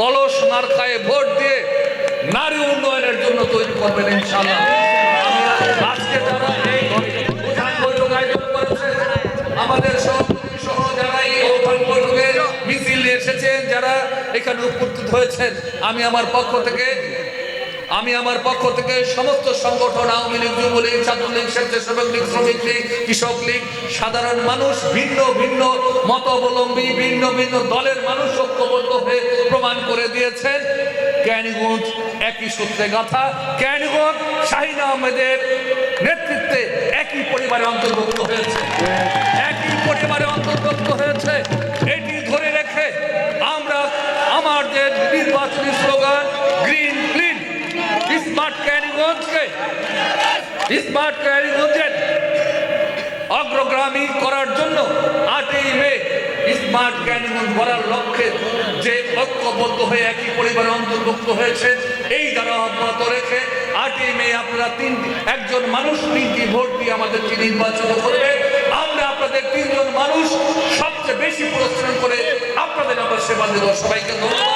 কলস মার্কায় ভোট দিয়ে নারী উন্নয়নের জন্য তৈরি করবেন আজকে যারা আমাদের যারা এই এসেছেন, যারা এখানে উপস্থিত হয়েছেন, আমি আমার পক্ষ থেকে, আমি আমার পক্ষ থেকে সমস্ত সংগঠন, আওয়ামী লীগ যুবলীগ ছাত্রলীগ স্বেচ্ছাসেবক লীগ, শ্রমিক লীগ, কৃষক লীগ, সাধারণ মানুষ, ভিন্ন ভিন্ন মতাবলম্বী, ভিন্ন ভিন্ন দলের মানুষ প্রমাণ করে দিয়েছেন, ক্যানিগঞ্জ একই সূত্রে গাথা। ক্যানিগঞ্জ শাহিন আহমেদের নেতৃত্বে একই পরিবারে অন্তর্ভুক্ত হয়েছে। একই পরিবারে অন্তর্ভুক্ত হয়েছে। এটি ধরে রেখে আমরা আমাদের নির্বাচনী স্লোগান, গ্রিন, ক্লিন, স্মার্ট ক্যারিগঞ্জকে স্মার্ট ক্যারিগঞ্জের অগ্রগামী করার জন্য আটই মে স্মার্ট ক্যানিগঞ্জ করার লক্ষ্যে যে ঐক্যবদ্ধ হয়ে একই পরিবারে অন্তর্ভুক্ত হয়েছে, এই দ্বারা অব্যাহত রেখে আটই মে আপনারা তিন একজন মানুষ, তিনটি ভোট দিয়ে আমাদেরকে নির্বাচিত করবে। আমরা আপনাদের তিনজন মানুষ সবচেয়ে বেশি পরিশ্রম করে আপনাদের আমরা সেবা দেব। সবাইকে ধন্যবাদ।